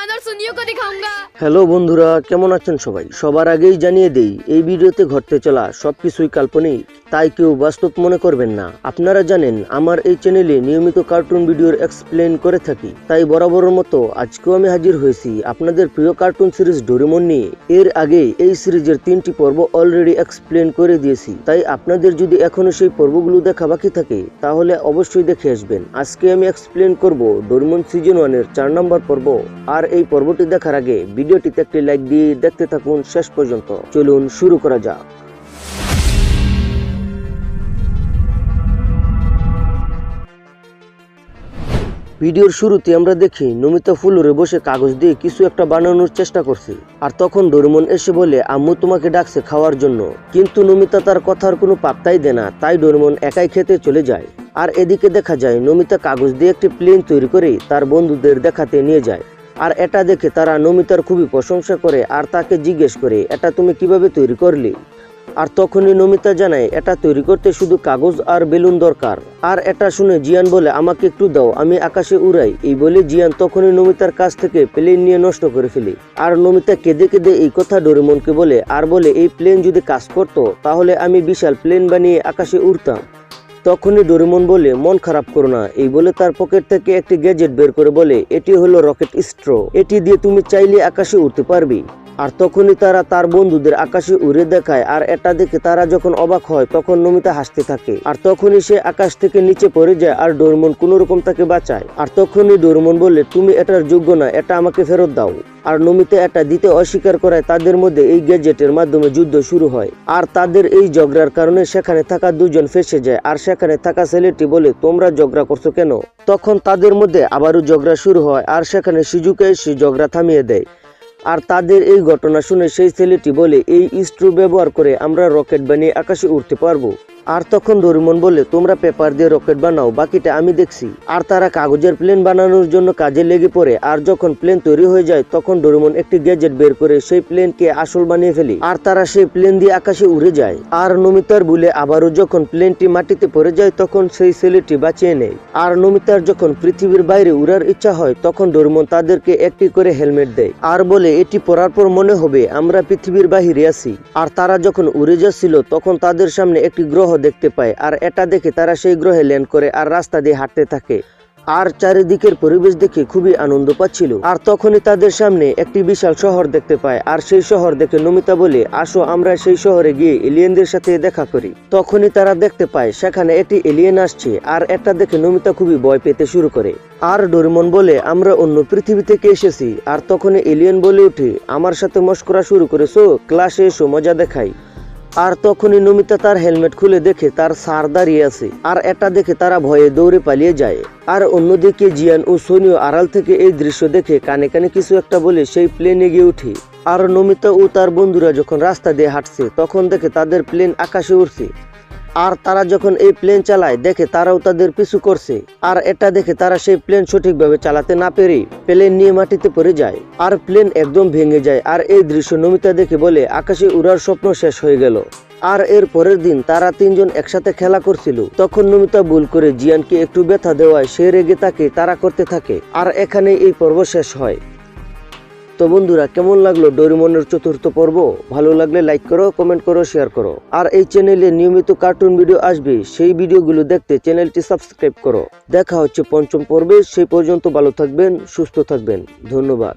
अनार सुनियो को दिखाऊंगा হ্যালো বন্ধুরা কেমন আছেন সবাই সবার আগেই জানিয়ে দেই এই ভিডিওতে ঘটতে চলা সবকিছুই কাল্পনিক তাই কেউ বাস্তব মনে করবেন না। আপনারা জানেন, আমার এই চ্যানেলে নিয়মিত কার্টুন ভিডিওর এক্সপ্লেন করে থাকি। তাই বরাবরের মতো আজকেও আমি হাজির হয়েছি আপনাদের প্রিয় কার্টুন সিরিজ ডোরেমন নিয়ে। এর আগে এই সিরিজের তিনটি পর্ব অলরেডি এক্সপ্লেন করে দিয়েছি। তাই আপনাদের যদি এখনও সেই পর্বগুলো দেখা বাকি থাকে, তাহলে অবশ্যই দেখে আসবেন। আজকে আমি এক্সপ্লেন করব ডোরেমন সিজন ওয়ানের চার নম্বর পর্ব। আর এই পর্বটি দেখার আগে ভিডিওটিতে একটি লাইক দিয়ে দেখতে থাকুন শেষ পর্যন্ত। চলুন শুরু করা যাক। ভিডিওর শুরুতে আমরা দেখি নমিতা ফুলরে বসে কাগজ দিয়ে কিছু একটা বানানোর চেষ্টা করছে। আর তখন ডোরেমন এসে বলে, আম্মু তোমাকে ডাকছে খাওয়ার জন্য। কিন্তু নমিতা তার কথার কোনো পাত্তাই দেয় না, তাই ডোরেমন একাই খেতে চলে যায়। আর এদিকে দেখা যায়, নমিতা কাগজ দিয়ে একটি প্লেন তৈরি করে তার বন্ধুদের দেখাতে নিয়ে যায়। আর এটা দেখে তারা নমিতার খুবই প্রশংসা করে আর তাকে জিজ্ঞেস করে, এটা তুমি কীভাবে তৈরি করলে? আর তখনই নমিতা জানায়, এটা তৈরি করতে শুধু কাগজ আর বেলুন দরকার। আর এটা শুনে জিয়ান বলে, আমাকে একটু দাও, আমি আকাশে উড়াই। এই বলে জিয়ান তখনই নমিতার কাছ থেকে প্লেন নিয়ে নষ্ট করে ফেলি। আর নমিতা কেঁদে কেঁদে এই কথা ডোরেমনকে বলে, আর বলে, এই প্লেন যদি কাজ করতো, তাহলে আমি বিশাল প্লেন বানিয়ে আকাশে উড়তাম। তখনই ডোরেমন বলে, মন খারাপ করো না। এই বলে তার পকেট থেকে একটি গ্যাজেট বের করে বলে, এটি হলো রকেট স্ট্রো। এটি দিয়ে তুমি চাইলে আকাশে উঠতে পারবে। আর তখনই তারা তার বন্ধুদের আকাশে উড়ে দেখায়, আর এটা দেখে তারা যখন অবাক হয়, তখন নমিতা হাসতে থাকে। আর তখনই সে আকাশ থেকে নিচে পড়ে যায়, আর ডোরমন কোন রকম তাকে বাঁচায়। আর তখনই ডোরমন বলে, তুমি এটার যোগ্য না, এটা আমাকে ফেরত দাও। আর নমিতা এটা দিতে অস্বীকার করায়, তাদের মধ্যে এই গ্যাজেটের মাধ্যমে যুদ্ধ শুরু হয়। আর তাদের এই ঝগড়ার কারণে সেখানে থাকা দুজন ফেসে যায়, আর সেখানে থাকা ছেলেটি বলে, তোমরা ঝগড়া করছ কেন? তখন তাদের মধ্যে আবারও ঝগড়া শুরু হয়, আর সেখানে সুজুকে এসে ঝগড়া থামিয়ে দেয়। আর তাদের এই ঘটনা শুনে সেই ছেলেটি বলে, এই স্ট্রু ব্যবহার করে আমরা রকেট বানিয়ে আকাশে উঠতে পারব। আর তখন ডোরিমন বলে তোমরা পেপার দিয়ে রকেট বানাও, বাকিটা আমি দেখছি। আর তারা কাগজের প্লেন বানানোর জন্য কাজে লেগে পড়ে, আর যখন প্লেন তৈরি হয়ে যায়, তখন ডোরিমন একটি গ্যাজেট বের করে সেই প্লেনকে আসল বানিয়ে ফেলি, আর তারা সেই প্লেন দিয়ে আকাশে উড়ে যায়। আর নমিতার বলে, আবারও যখন প্লেনটি মাটিতে পড়ে যায়, তখন সেই ছেলেটি বাঁচিয়ে নেয়। আর নমিতার যখন পৃথিবীর বাইরে উড়ার ইচ্ছা হয়, তখন ডোরিমন তাদেরকে একটি করে হেলমেট দেয়। আর বলে, এটি পরার পর মনে হবে, আমরা পৃথিবীর বাহিরে আছি। আর তারা যখন উড়ে যাচ্ছিল, তখন তাদের সামনে একটি গ্রহ দেখতে পায়, আর এটা দেখে তারা সেই গ্রহে ল্যান্ড করে আর রাস্তা দিয়ে হাঁটতে থাকে। আর চারিদিকের পরিবেশ দেখে খুবই আনন্দ পাচ্ছিল। আর তখনই তাদের সামনে একটি বিশাল শহর দেখতে পায়, আর সেই শহর দেখে নমিতা বলে, আসো, আমরা সেই শহরে গিয়ে এলিয়েনদের সাথে দেখা করি। তখনই তারা দেখতে পায়, সেখানে একটি এলিয়েন আসছে, আর এটা দেখে নমিতা খুবই ভয় পেতে শুরু করে। আর ডোরেমন বলে, আমরা অন্য পৃথিবী থেকে এসেছি। আর তখনই এলিয়েন বলে উঠে আমার সাথে মস্করা শুরু করেছ, ক্লাসে এসো, মজা দেখাই। আর তখনই নমিতা তার হেলমেট খুলে দেখে তার সার দাঁড়িয়ে আছে। আর এটা দেখে তারা ভয়ে দৌড়ে পালিয়ে যায়। আর অন্যদিকে জিয়ান ও সোনিও আড়াল থেকে এই দৃশ্য দেখে কানে কানে কিছু একটা বলে সেই প্লেনে গিয়ে উঠে। আর নমিতা ও তার বন্ধুরা যখন রাস্তা দিয়ে হাঁটছে, তখন দেখে তাদের প্লেন আকাশে উঠছে আর তারা যখন এই প্লেন চালায়, দেখে তারাও তাদের পিছু করছে। আর এটা দেখে তারা সেই প্লেন সঠিকভাবে চালাতে না পেরে প্লেন নিয়ে মাটিতে পড়ে যায়। আর প্লেন একদম ভেঙে যায়। আর এই দৃশ্য নমিতা দেখে বলে, আকাশে উড়ার স্বপ্ন শেষ হয়ে গেল। আর এর পরের দিন তারা তিনজন একসাথে খেলা করছিল। তখন নমিতা ভুল করে জিয়ানকে একটু ব্যথা দেওয়ায় সে রেগে তাকে তারা করতে থাকে। আর এখানে এই পর্ব শেষ হয়। তো বন্ধুরা, কেমন লাগল ডোরিমনের চতুর্থ পর্ব? ভালো লাগলে লাইক করো কমেন্ট করো শেয়ার করো। আর এই চ্যানেলে নিয়মিত কার্টুন ভিডিও আসবে, সেই ভিডিওগুলো দেখতে চ্যানেলটি সাবস্ক্রাইব করো। দেখা হচ্ছে পঞ্চম পর্বে, সেই পর্যন্ত ভালো থাকবেন, সুস্থ থাকবেন। ধন্যবাদ।